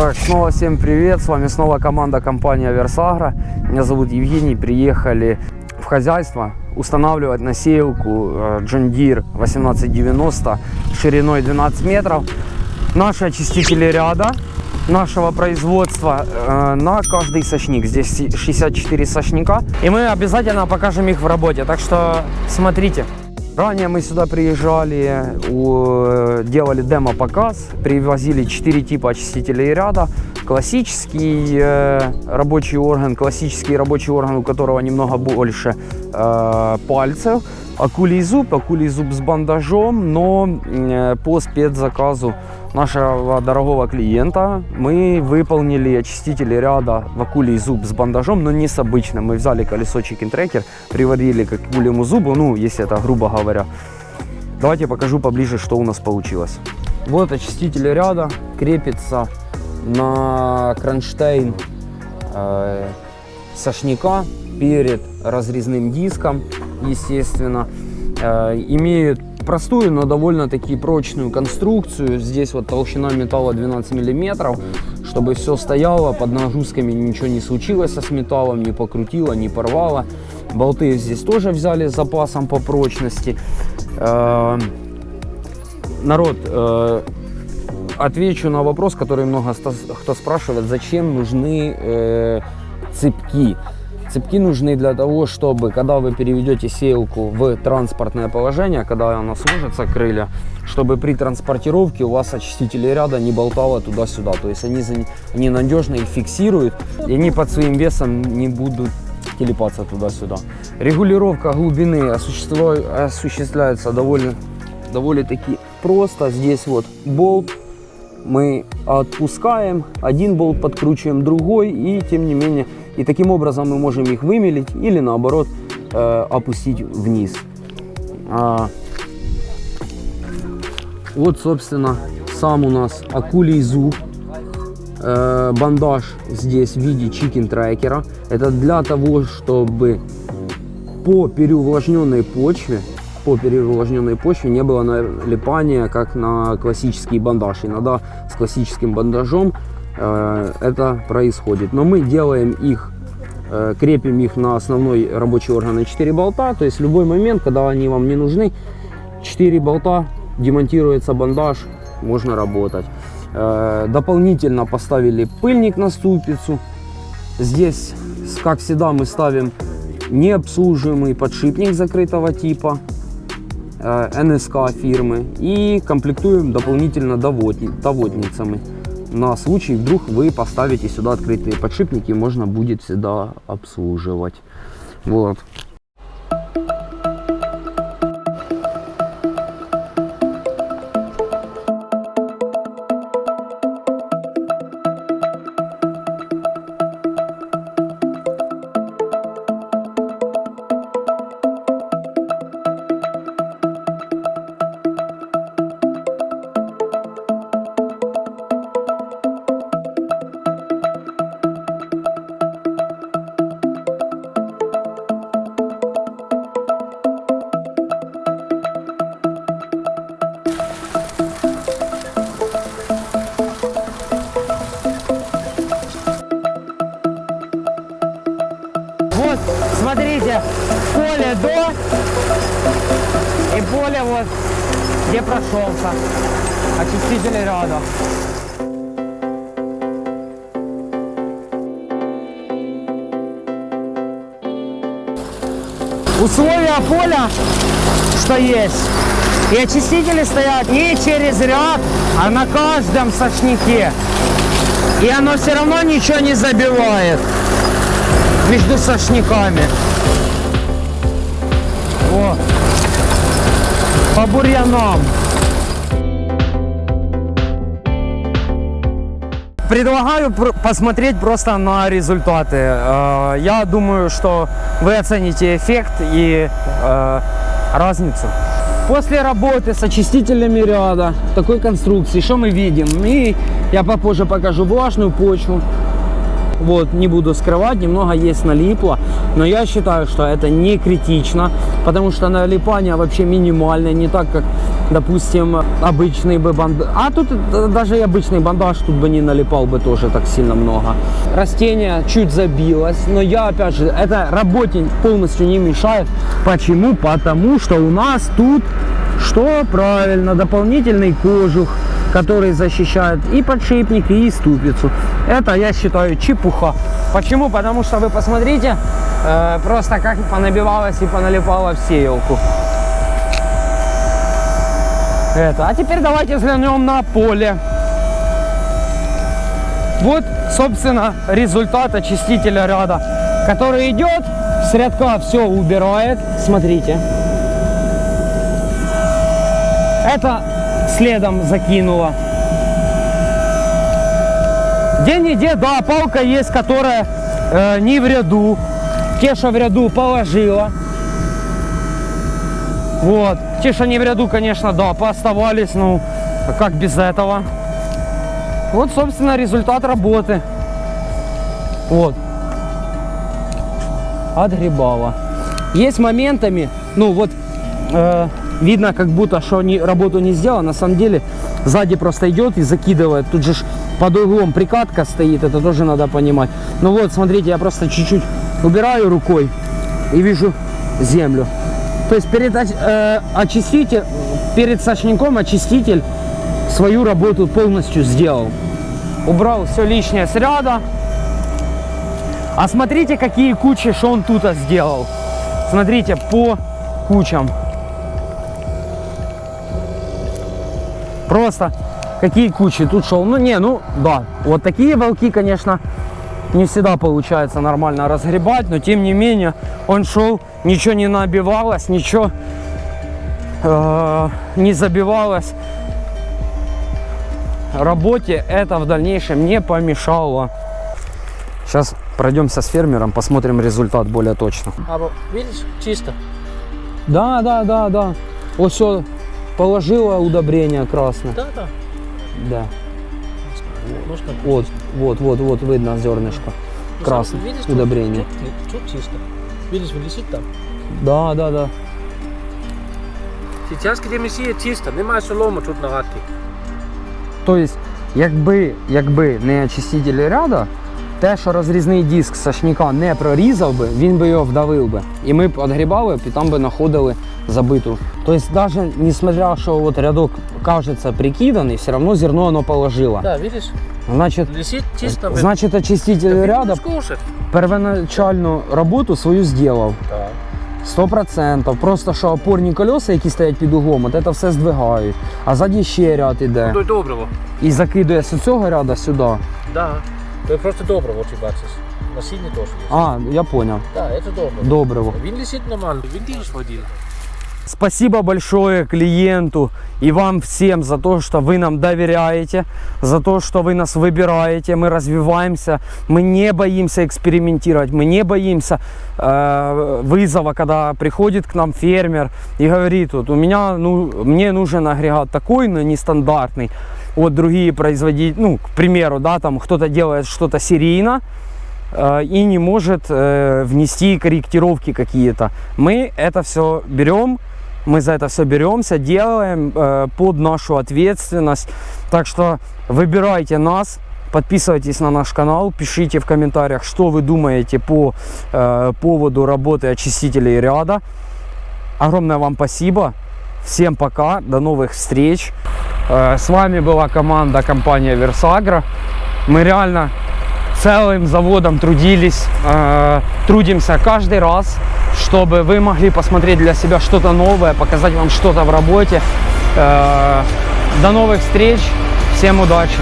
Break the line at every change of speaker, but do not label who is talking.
Так, снова всем привет, с вами снова команда компании Аверсагра. Меня зовут Евгений, приехали в хозяйство устанавливать насеялку э, John Deere 1890 шириной 12 метров. Наши очистители ряда нашего производства э, на каждый сочник. Здесь 64 сочника. И мы обязательно покажем их в работе. Так что смотрите. Ранее мы сюда приезжали, делали демо-показ, привозили 4 типа очистителей ряда. Классический э, рабочий орган, классический рабочий орган, у которого немного больше э, пальцев. Акулий зуб, акулий зуб с бандажом, но э, по спецзаказу нашего дорогого клиента мы выполнили очистители ряда в акулий зуб с бандажом, но не с обычным. Мы взяли колесо Tracker, приварили к акульему зубу, ну, если это грубо говоря. Давайте покажу поближе, что у нас получилось. Вот очиститель ряда крепится на кронштейн э, сошника перед разрезным диском, естественно. Э, имеет простую, но довольно-таки прочную конструкцию. Здесь вот толщина металла 12 миллиметров, чтобы все стояло, под нагрузками ничего не случилось со с металлом, не покрутило, не порвало. Болты здесь тоже взяли с запасом по прочности. Э, народ, э, отвечу на вопрос, который много кто спрашивает, зачем нужны э, цепки. Цепки нужны для того, чтобы, когда вы переведете сеялку в транспортное положение, когда она сложится, крылья, чтобы при транспортировке у вас очистители ряда не болтало туда-сюда. То есть они, они надежно их фиксируют, и они под своим весом не будут телепаться туда-сюда. Регулировка глубины осуществля- осуществляется довольно, довольно-таки просто. Здесь вот болт, мы отпускаем, один болт подкручиваем другой, и тем не менее, и таким образом мы можем их вымелить или наоборот э, опустить вниз. А, вот, собственно, сам у нас акулий зуб. Э, бандаж здесь в виде чикен трекера. Это для того, чтобы по переувлажненной почве по переувлажненной почве не было налипания, как на классический бандаж. Иногда с классическим бандажом это происходит. Но мы делаем их, э, крепим их на основной рабочий орган на 4 болта. То есть в любой момент, когда они вам не нужны, 4 болта, демонтируется бандаж, можно работать. Э, дополнительно поставили пыльник на ступицу. Здесь, как всегда, мы ставим необслуживаемый подшипник закрытого типа э, НСК фирмы и комплектуем дополнительно доводни- доводницами. На случай, вдруг вы поставите сюда открытые подшипники, можно будет всегда обслуживать. Вот. Вот, смотрите, поле до и поле вот, где прошелся. Очистители рядом. Условия поля, что есть. И очистители стоят не через ряд, а на каждом сочнике. И оно все равно ничего не забивает между сошниками. О, по бурьянам. Предлагаю пр- посмотреть просто на результаты. Э, Я думаю, что вы оцените эффект и э, разницу. После работы с очистителями ряда такой конструкции, что мы видим? И я попозже покажу влажную почву, вот, не буду скрывать, немного есть налипло, но я считаю, что это не критично, потому что налипание вообще минимальное, не так, как, допустим, обычный бы бандаж. А тут даже и обычный бандаж тут бы не налипал бы тоже так сильно много. Растение чуть забилось, но я, опять же, это работе полностью не мешает. Почему? Потому что у нас тут, что правильно, дополнительный кожух, который защищает и подшипник, и ступицу. Это, я считаю, чепуха. Почему? Потому что вы посмотрите, э, просто как понабивалось и поналипало в сеялку. Это. А теперь давайте взглянем на поле. Вот, собственно, результат очистителя ряда, который идет, с рядка все убирает. Смотрите. Это следом закинуло. Где-нибудь, да, палка есть, которая э, не в ряду. Что в ряду, положила. Вот. Те, не в ряду, конечно, да, пооставались, ну, а как без этого. Вот, собственно, результат работы. Вот. Отгребала. Есть моментами, ну вот, э, видно, как будто, что не, работу не сделала. На самом деле, сзади просто идет и закидывает. Тут же под углом прикатка стоит, это тоже надо понимать. Ну вот, смотрите, я просто чуть-чуть убираю рукой и вижу землю. То есть перед э, очиститель, перед сошником очиститель свою работу полностью сделал. Убрал все лишнее с ряда. А смотрите, какие кучи, что он тут сделал. Смотрите, по кучам. Просто какие кучи тут шел. Ну не, ну да, вот такие волки, конечно, не всегда получается нормально разгребать, но тем не менее он шел, ничего не набивалось, ничего э, не забивалось. Работе это в дальнейшем не помешало. Сейчас пройдемся с фермером, посмотрим результат более точно.
Aber видишь, чисто.
Да, да, да, да. Вот все, положила удобрение красное.
Да, да.
Да.
Немножко.
Вот, вот, вот, вот видно зернышко.
Ну,
Красное
сам видишь, тут-
удобрение.
Тут, тут чисто. Видишь, висит там.
Да, да, да.
Сейчас, где ми сіє чисто, немає солому тут на гадки.
То есть, якби, якби не очиститель ряда, те, що розрізний диск сошника не прорізав би, він би його вдавив би. І ми б відгрібали і там би знаходили забиту. Тобто, навіть несмотря, що от рядок кажеться прикиданий, все одно зерно воно положило.
Да, видиш,
Значить,
висить чисто.
значить очиститель ряда первоначальну роботу свою зробив.
Так.
Сто процентів. Просто що опорні колеса, які стоять під углом, от це все здвигають. А ззаді ще ряд іде.
То й добриво.
І закидує з цього ряда сюди.
Да. То й просто добриво, ти бачиш. Насіння теж є.
А, я понял.
Так, це добриво.
Добриво.
Він лисить нормально. Він дієш водій.
Спасибо большое клиенту и вам всем за то, что вы нам доверяете, за то, что вы нас выбираете, мы развиваемся, мы не боимся экспериментировать, мы не боимся э, вызова, когда приходит к нам фермер и говорит, вот у меня, ну, мне нужен агрегат такой, но нестандартный. Вот другие производители, ну, к примеру, да, там кто-то делает что-то серийно, э, и не может э, внести корректировки какие-то. Мы это все берем, мы за это все беремся, делаем э, под нашу ответственность. Так что выбирайте нас, подписывайтесь на наш канал, пишите в комментариях, что вы думаете по э, поводу работы очистителей ряда. Огромное вам спасибо. Всем пока, до новых встреч. С вами была команда компания Версагра. Мы реально целым заводом трудились, трудимся каждый раз, чтобы вы могли посмотреть для себя что-то новое, показать вам что-то в работе. До новых встреч, всем удачи!